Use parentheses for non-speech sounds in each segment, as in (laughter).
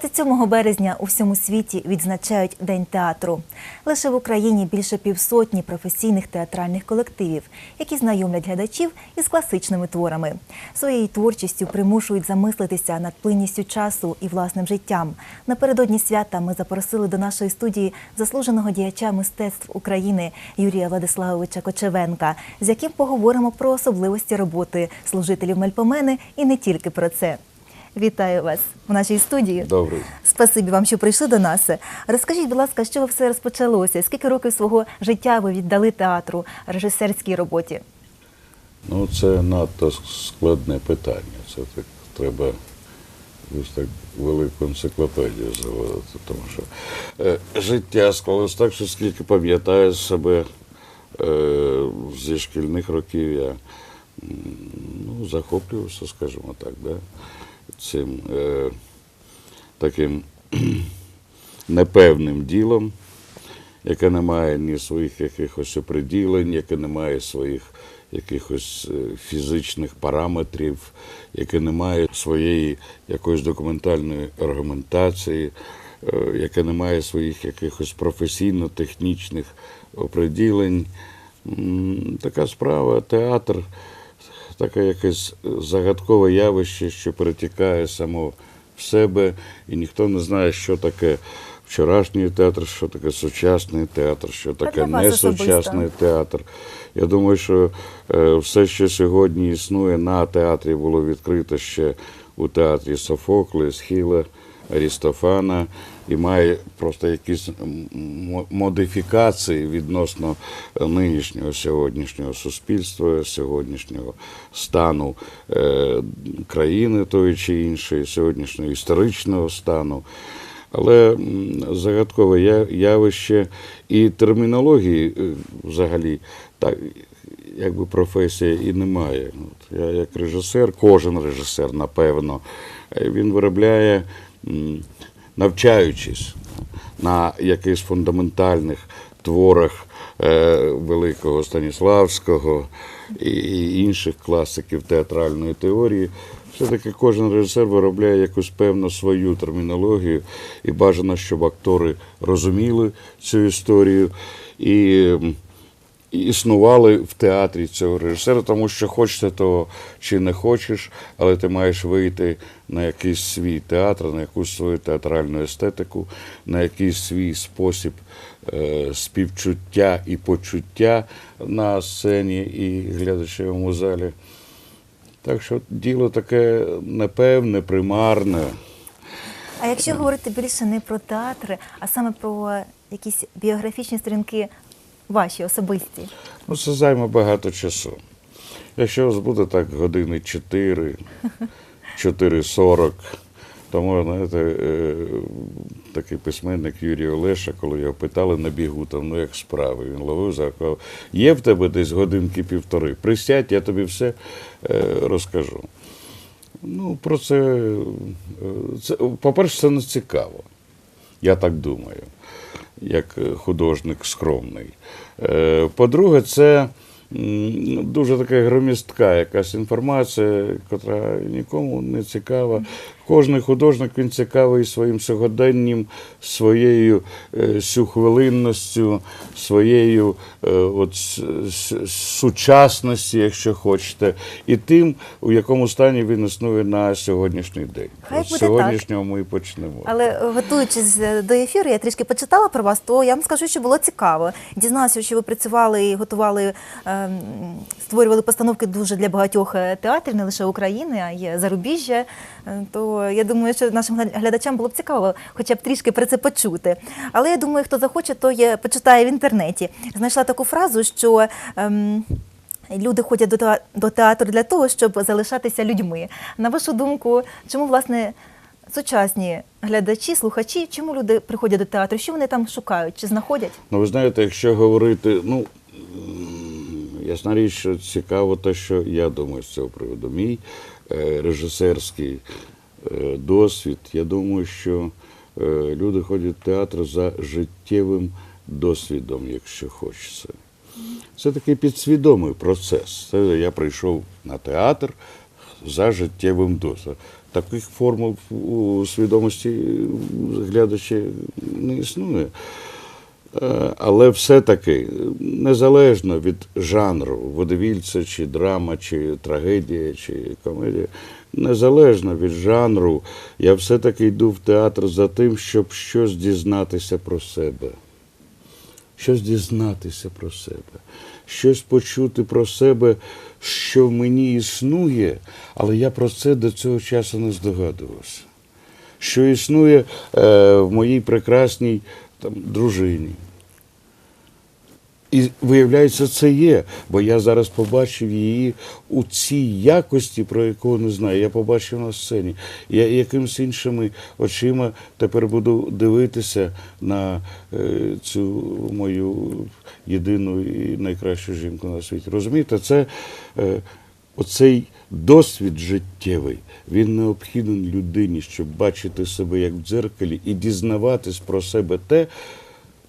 27 березня у всьому світі відзначають День театру. Лише в Україні більше півсотні професійних театральних колективів, які знайомлять глядачів із класичними творами. Своєю творчістю примушують замислитися над плинністю часу і власним життям. Напередодні свята ми запросили до нашої студії заслуженого діяча мистецтв України Юрія Владиславовича Кочевенка, з яким поговоримо про особливості роботи служителів Мельпомени і не тільки про це. Вітаю вас в нашій студії. Добрий. Спасибі вам, що прийшли до нас. Розкажіть, будь ласка, що все розпочалося? Скільки років свого життя ви віддали театру, режисерській роботі? Ну, це надто складне питання. Це так треба ось так велику енциклопедію заводити, тому що е, життя склалось так, що скільки пам'ятаю себе е, зі шкільних років я ну, захоплювався, скажімо так, да, цим е, таким (clears throat) непевним ділом, яке не має ні своїх якихось оприділень, яке не має своїх якихось е, фізичних параметрів, яке не має своєї якоїсь документальної аргументації, е, яке не має своїх якихось професійно-технічних оприділень. Така справа, театр, таке якесь загадкове явище, що перетікає само в себе, і ніхто не знає, що таке вчорашній театр, що таке сучасний театр, що таке несучасний театр. Я думаю, що е, все, що сьогодні існує на театрі, було відкрито ще у театрі Софокли, Схіла, Арістофана і має просто якісь модифікації відносно е, нинішнього сьогоднішнього суспільства, сьогоднішнього стану е, країни тої чи іншої, сьогоднішнього історичного стану. Але загадкове явище і термінології е, взагалі так, якби професія і немає. От я як режисер, кожен режисер, напевно, він виробляє, навчаючись на якихось фундаментальних творах е, великого Станіславського і- інших класиків театральної теорії. Все-таки кожен режисер виробляє якусь певну свою термінологію, і бажано, щоб актори розуміли цю історію і існували в театрі цього режисера, тому що хочеш того чи не хочеш, але ти маєш вийти на якийсь свій театр, на якусь свою театральну естетику, на якийсь свій спосіб е, співчуття і почуття на сцені і глядачевому залі. Так що діло таке непевне, примарне. А якщо говорити більше не про театри, а саме про якісь біографічні сторінки ваші особисті. Ну, це займе багато часу. Якщо у вас буде так години 4, 4.40, (laughs) тому, знаєте, е, такий письменник Юрій Олеша, коли його питали на бігу, там, ну як справи, він ловив за руку, є в тебе десь годинки півтори. Присядь, я тобі все е, розкажу. Ну, про це, е, це по-перше, це не цікаво. Я так думаю, як е, художник скромний. Е, По-друге, це дуже така громістка якась інформація, яка нікому не цікава. Кожний художник він цікавий своїм сьогоденням, своєю е, сюхвилинністю, своєю е, от, сучасності, якщо хочете, і тим, у якому стані він існує на сьогоднішній день. Хай буде сьогоднішнього ми і почнемо. Але е, готуючись до ефіру, я трішки почитала про вас, то я вам скажу, що було цікаво. Дізналася, що ви працювали і готували, ем, створювали постановки дуже для багатьох театрів, не лише України, а й зарубіжжя. Е, Я думаю, що нашим глядачам було б цікаво, хоча б трішки про це почути. Але я думаю, хто захоче, то є, почитає в інтернеті. Знайшла таку фразу, що. Ем, Люди ходять до до театру для того, щоб залишатися людьми. На вашу думку, чому власне сучасні глядачі, слухачі, чому люди приходять до театру? Що вони там шукають? Чи знаходять? Ну, ви знаєте, якщо говорити, ну ясна річ, що цікаво те, що я думаю з цього приводу. Мій е, режисерський е, досвід, я думаю, що е, люди ходять в театр за життєвим досвідом, якщо хочеться. Це такий підсвідомий процес. Це я прийшов на театр за життєвим досвідом. таких формул у свідомості глядача не існує. Е, Але все-таки, незалежно від жанру, водовільця, чи драма, чи трагедія, чи комедія, незалежно від жанру, я все-таки йду в театр за тим, щоб щось дізнатися про себе. Щось дізнатися про себе, щось почути про себе, що в мені існує, але я про це до цього часу не здогадувався. Що існує е, в моїй прекрасній там, дружині. І виявляється, це є, бо я зараз побачив її у цій якості, про яку не знаю. Я побачив на сцені. Я якимось іншими очима тепер буду дивитися на е, цю мою єдину і найкращу жінку на світі. Розумієте, це е, оцей досвід життєвий, він необхідний людині, щоб бачити себе як в дзеркалі і дізнаватись про себе те,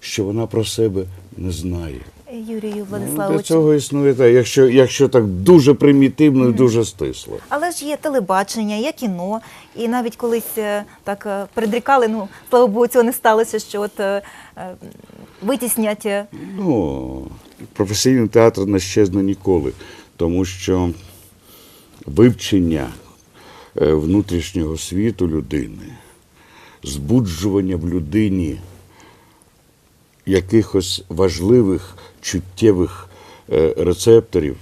що вона про себе не знає. Юрію Ну, Для цього існує так, якщо, якщо так дуже примітивно і дуже стисло. Але ж є телебачення, є кіно, і навіть колись е, так е, предрікали, ну слава Богу, цього не сталося, що от е, витіснять Ну, професійний театр не щезне ніколи, тому що вивчення внутрішнього світу людини, збуджування в людині якихось важливих чуттєвих е, рецепторів,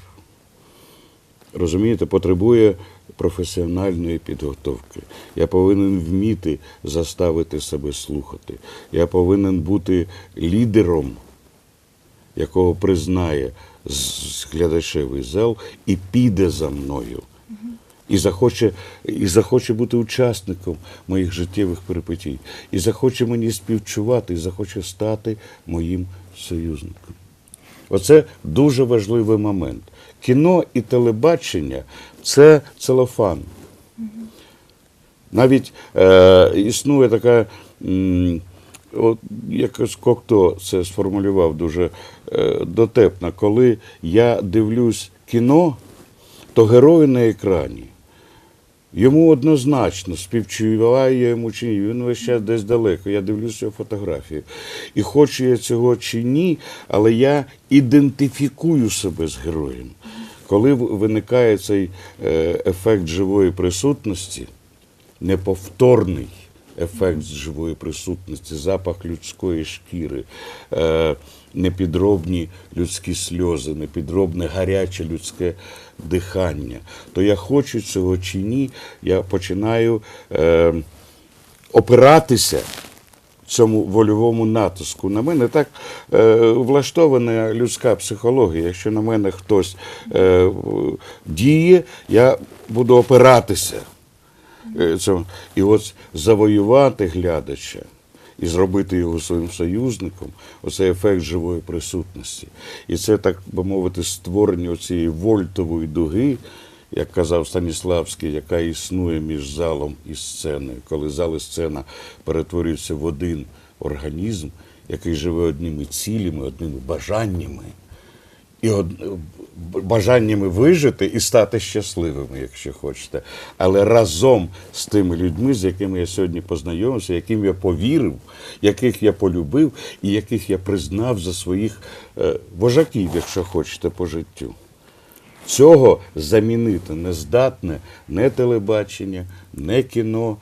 розумієте, потребує професіональної підготовки. Я повинен вміти заставити себе слухати. Я повинен бути лідером, якого признає глядачевий зал і піде за мною. І захоче, і захоче бути учасником моїх життєвих перипетій, і захоче мені співчувати, і захоче стати моїм союзником. Оце дуже важливий момент. Кіно і телебачення це целофан. Навіть е, існує така, м, от якось Кокто це сформулював дуже е, дотепно, коли я дивлюсь кіно, то герой на екрані. Йому однозначно співчуваю я йому чи ні. Він весь час десь далеко. Я дивлюся його фотографію. І хочу я цього чи ні, але я ідентифікую себе з героєм. Коли виникає цей е, ефект живої присутності, неповторний ефект живої присутності, запах людської шкіри, е, непідробні людські сльози, непідробне гаряче людське дихання, то я хочу цього чи ні, я починаю е, опиратися цьому вольовому натиску. На мене так е, влаштована людська психологія. Якщо на мене хтось е, діє, я буду опиратися. Е, цьому. І от завоювати глядача і зробити його своїм союзником, оце ефект живої присутності. І це, так би мовити, створення цієї вольтової дуги, як казав Станіславський, яка існує між залом і сценою, коли зал і сцена перетворюються в один організм, який живе одними цілями, одними бажаннями і бажаннями вижити і стати щасливими, якщо хочете. Але разом з тими людьми, з якими я сьогодні познайомився, яким я повірив, яких я полюбив і яких я признав за своїх е, вожаків, якщо хочете, по життю. Цього замінити не здатне не телебачення, не кіно,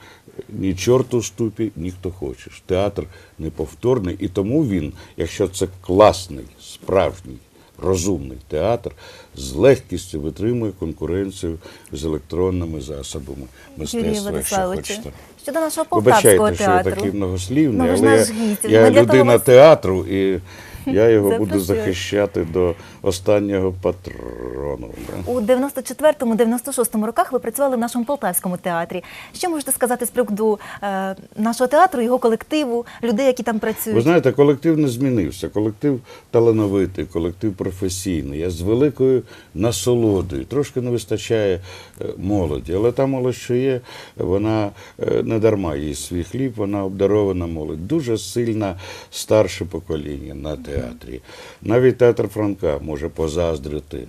ні чорт у ступі, ні хто хочеш. Театр неповторний, і тому він, якщо це класний, справжній, розумний театр, з легкістю витримує конкуренцію з електронними засобами мистецтва, якщо хочете. Щодо нашого полтавського Вибачайте, що я такий многослівний, Ну, але я, я людина театру, і я його (laughs) буду захищати до останнього патрону. У 94-96 роках ви працювали в нашому полтавському театрі. Що можете сказати з приводу е, нашого театру, його колективу, людей, які там працюють? Ви знаєте, колектив не змінився. Колектив талановитий, колектив професійний. Я з великою насолодою. Трошки не вистачає е, молоді, але та молодь, що є, вона е, не дарма їй свій хліб, вона обдарована молодь. Дуже сильна старше покоління на театрі. Навіть театр Франка може позаздрити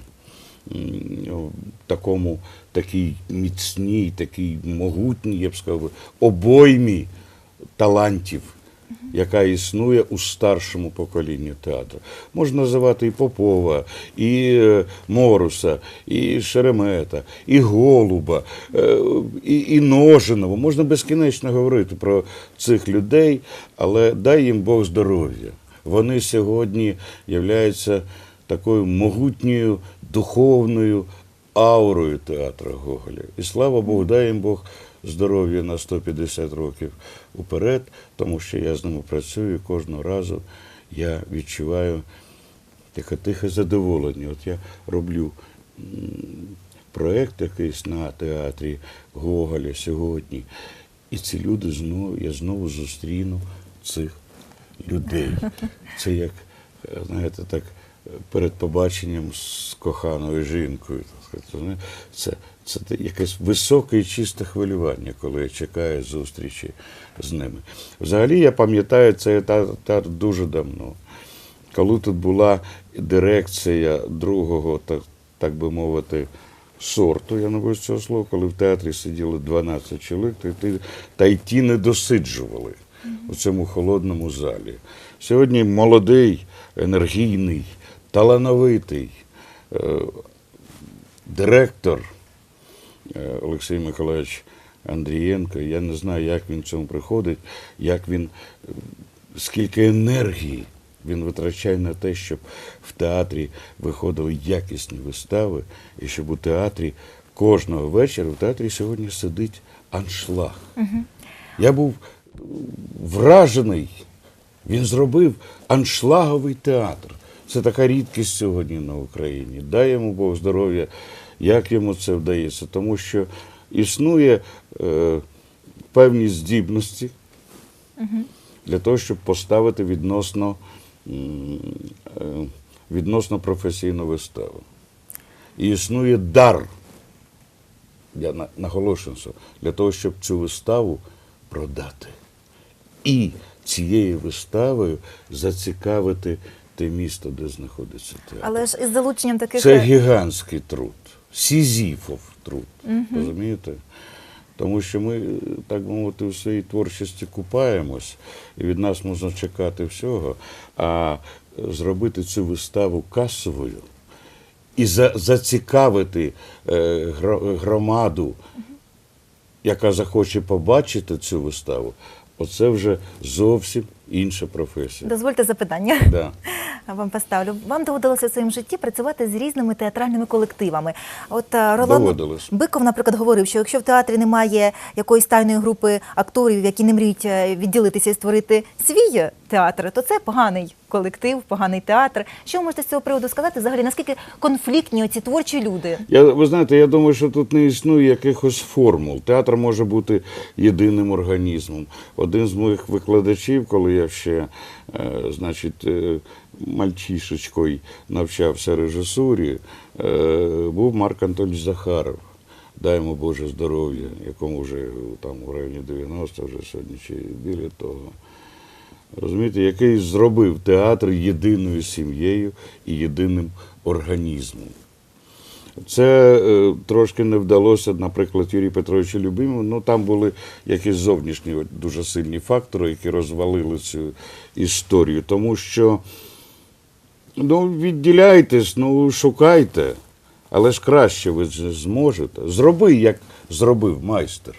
ну, такому, такій міцній, такій могутній, я б сказав, обоймі талантів, яка існує у старшому поколінні театру. Можна називати і Попова, і е, Моруса, і Шеремета, і Голуба, е, і, і Ножиного. Можна безкінечно говорити про цих людей, але дай їм Бог здоров'я. Вони сьогодні являються такою могутньою духовною аурою театру Гоголя. І слава Богу, дай їм Бог здоров'я на 150 років уперед, тому що я з ними працюю і кожного разу я відчуваю таке тихе задоволення. От я роблю проєкт якийсь на театрі Гоголя сьогодні. І ці люди знову, я знову зустріну цих людей. (laughs) Це як, е, знаєте, так перед побаченням з коханою жінкою. Це, це якесь високе і чисте хвилювання, коли я чекаю зустрічі з ними. Взагалі, я пам'ятаю цей театр дуже давно. Коли тут була дирекція другого, так, так би мовити, сорту, я не боюсь цього слова, коли в театрі сиділо 12 чоловік, та й ті не досиджували у цьому холодному залі. Сьогодні молодий, енергійний, талановитий е, директор е, Олексій Миколаївич Андрієнко. Я не знаю, як він в цьому приходить, як він, е, скільки енергії він витрачає на те, щоб в театрі виходили якісні вистави, і щоб у театрі кожного вечора в театрі сьогодні сидить аншлаг. Я був вражений. Він зробив аншлаговий театр. Це така рідкість сьогодні на Україні. Дай йому Бог здоров'я, як йому це вдається, тому що існує е, певні здібності для того, щоб поставити відносно, е, відносно професійну виставу. І існує дар, я наголошую, для того, щоб цю виставу продати. І цією виставою зацікавити те місто, де знаходиться театр. Але ж із залученням таких Це е, гігантський труд, сізіфов труд. Розумієте? Тому що ми, так би мовити, у своїй творчості купаємось, і від нас можна чекати всього. А зробити цю виставу касовою і за, зацікавити е, громаду, яка захоче побачити цю виставу, оце вже зовсім інша професія. дозвольте запитання. Да. (laughs) Вам поставлю. Вам доводилося в своєму житті працювати з різними театральними колективами. От е, Ролан Доводилось. Биков, наприклад, говорив, що якщо в театрі немає якоїсь тайної групи акторів, які не мріють е, відділитися і створити свій театр, то це поганий колектив, поганий театр. Що ви можете з цього приводу сказати? Взагалі, наскільки конфліктні оці творчі люди? Я, ви знаєте, я думаю, що тут не існує якихось формул. Театр може бути єдиним організмом. Один з моїх викладачів, коли я ще, е, значить, е, мальчишечкою навчався режисурі, е, був Марк Антонович Захаров. Дай йому Боже здоров'я, якому вже там у районі 90, вже сьогодні чи біля того. Розумієте, який зробив театр єдиною сім'єю і єдиним організмом. Це е, трошки не вдалося, наприклад, Юрію Петровичу Любимову. Ну там були якісь зовнішні дуже сильні фактори, які розвалили цю історію. Тому що ну, відділяйтесь, ну шукайте, але ж краще ви зможете. Зроби, як зробив майстер.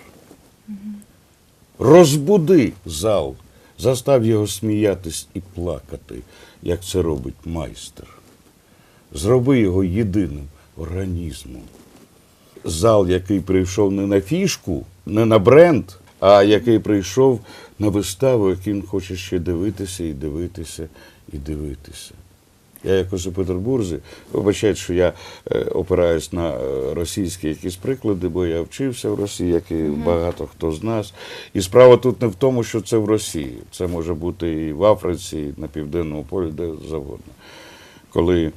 Розбуди зал, застав його сміятись і плакати, як це робить майстер. Зроби його єдиним організмом. Зал, який прийшов не на фішку, не на бренд, а який прийшов на виставу, яку він хоче ще дивитися і дивитися і дивитися. Я якось у Петербурзі, вибачайте, що я е, опираюсь на е, російські якісь приклади, бо я вчився в Росії, як і багато хто з нас. І справа тут не в тому, що це в Росії. Це може бути і в Африці, і на Південному полі, де завгодно. Коли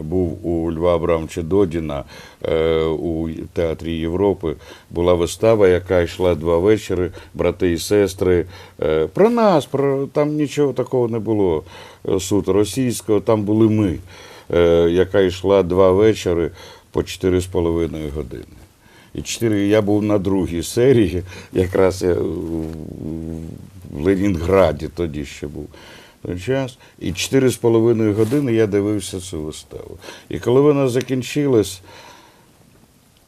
був у Льва Абрамовича Додіна е, у театрі Європи, була вистава, яка йшла два вечори, брати і сестри. Е, про нас, про там нічого такого не було е, суто російського, там були ми, яка йшла два вечори. по 4,5 години. І 4, я був на другій серії, якраз я в Ленінграді тоді ще був час. І 4,5 години я дивився цю виставу. І коли вона закінчилась,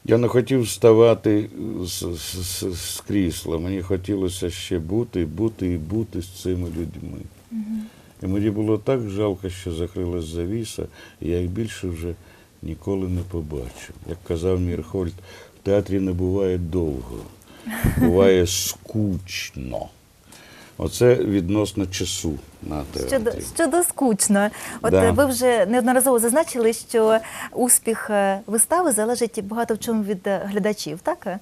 я не хотів вставати з, з, з, крісла. Мені хотілося ще бути, бути і бути з цими людьми. І мені було так жалко, що закрилась завіса, і я їх більше вже ніколи не побачив. Як казав Мірхольд, в театрі не буває довго, буває скучно. Оце відносно часу на Щодо, театрі. щодо скучно, от Да. ви вже неодноразово зазначили, що успіх е, вистави залежить багато в чому від е, глядачів, так? Е,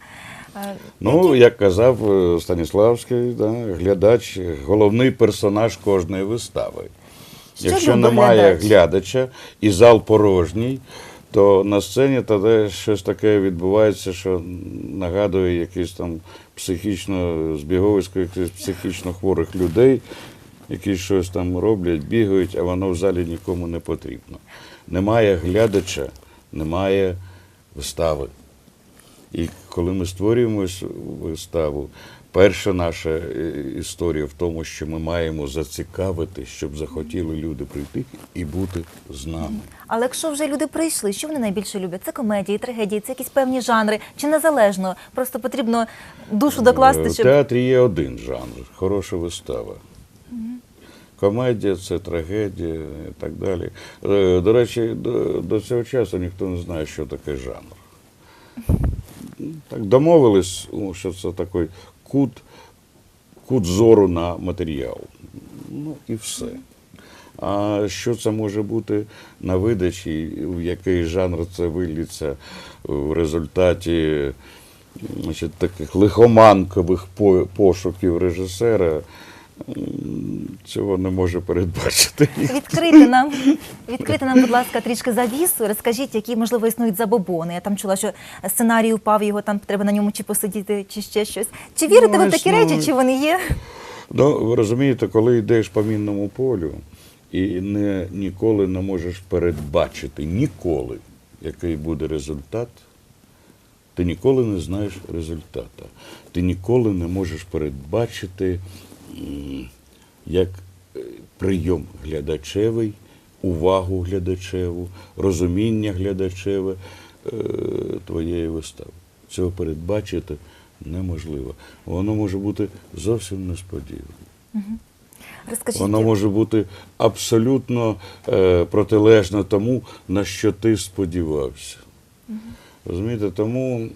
Ну, як казав Станіславський, да, глядач головний персонаж кожної вистави. Що Якщо немає глядач? глядача і зал порожній, то на сцені тоді щось таке відбувається, що нагадує якісь там психічно збіговисько якихось психічно хворих людей, які щось там роблять, бігають, а воно в залі нікому не потрібно. Немає глядача, немає вистави. І коли ми створюємо виставу, перша наша е, історія в тому, що ми маємо зацікавити, щоб захотіли люди прийти і бути з нами. Але якщо вже люди прийшли, що вони найбільше люблять? Це комедії, трагедії, це якісь певні жанри, чи незалежно? Просто потрібно душу докласти, Е, В театрі є один жанр хороша вистава. Комедія це трагедія і так далі. Е, До речі, до, до цього часу ніхто не знає, що таке жанр. Так домовились, що це такий кут, кут зору на матеріал. Ну і все. А що це може бути на видачі, в який жанр це виліться в результаті значить, таких лихоманкових пошуків режисера, цього не може передбачити. відкрити нам, відкрити нам, будь ласка, трішки завісу. Розкажіть, які можливо існують забобони. Я там чула, що сценарій упав, його там треба на ньому чи посидіти, чи ще щось. Чи вірите Ну, ви в такі речі, чи вони є? Ну, ви розумієте, коли йдеш по мінному полю і не, ніколи не можеш передбачити, ніколи, який буде результат, ти ніколи не знаєш результата. Ти ніколи не можеш передбачити, як е, прийом глядачевий, увагу глядачеву, розуміння глядачеве е, твоєї вистави. Цього передбачити неможливо. Воно може бути зовсім несподіване. Розкажіть. Воно може бути абсолютно е, протилежно тому, на що ти сподівався. Розумієте, тому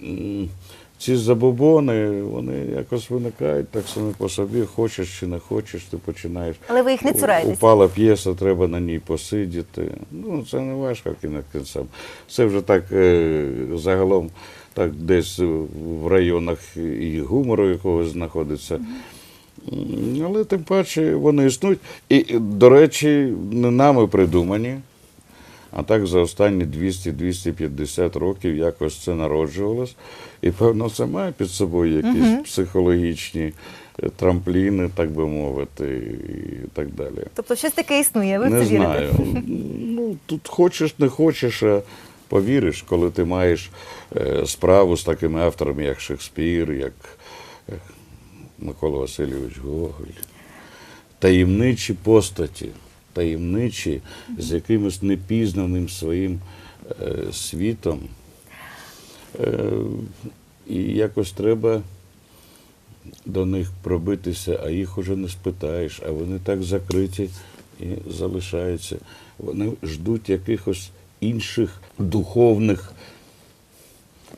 ці забобони, вони якось виникають так само по собі, хочеш чи не хочеш, ти починаєш. Але ви їх не цураєтесь? Упала п'єса, треба на ній посидіти. Ну, це не важко кінець кінцем. Це вже так е, загалом так десь в районах і гумору якогось знаходиться. Але тим паче вони існують. І, до речі, не нами придумані. А так за останні 200-250 років якось це народжувалось. І певно, це має під собою якісь психологічні е, трампліни, так би мовити, і так далі. Тобто щось таке існує, ви в не це вірите? Ну, тут хочеш, не хочеш, а повіриш, коли ти маєш е, справу з такими авторами, як Шекспір, як Микола Васильович Гоголь. Таємничі постаті, таємничі, з якимось непізнаним своїм е, світом. Е, і якось треба до них пробитися, а їх уже не спитаєш, а вони так закриті і залишаються. Вони ждуть якихось інших духовних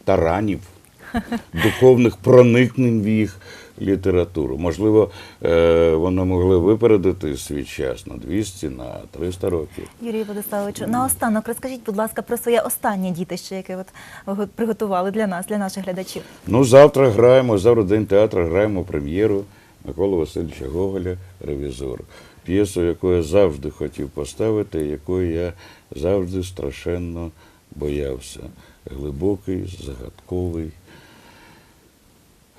таранів, (laughs) духовних проникнень в їх літературу. Можливо, е, вони могли випередити свій час на 200, на 300 років. Юрій Владиславовичу, наостанок розкажіть, будь ласка, про своє останнє дітище, яке от ви приготували для нас, для наших глядачів. Ну, завтра граємо, завтра день театру, граємо прем'єру Миколи Васильовича Гоголя Ревізор. П'єсу, яку я завжди хотів поставити, якої я завжди страшенно боявся. Глибокий, загадковий.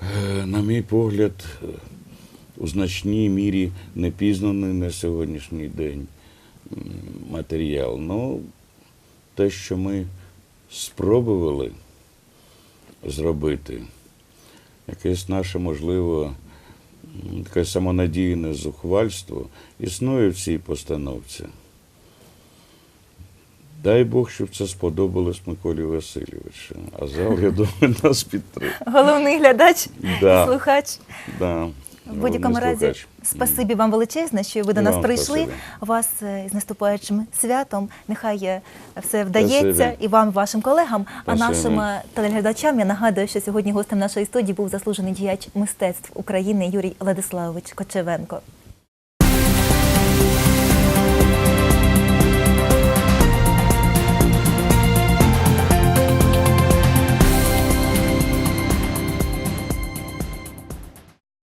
Е, На мій погляд, е, у значній мірі непізнаний на сьогоднішній день матеріал. Ну, те, що ми спробували зробити якесь наше, можливо, таке самонадійне зухвальство існує в цій постановці. Дай Бог, щоб це сподобалось Миколі Васильовичу. А зал, я думаю, нас підтримує. Головний глядач Да. і слухач. Да. В будь-якому разі, слухач. спасибі вам величезне, що ви до нас прийшли. спасибі. Вас е, з наступаючим святом. Нехай е, все вдається Спасибі. і вам, і вашим колегам. А нашим е, телеглядачам я нагадую, що сьогодні гостем нашої студії був заслужений діяч мистецтв України Юрій Владиславович Кочевенко.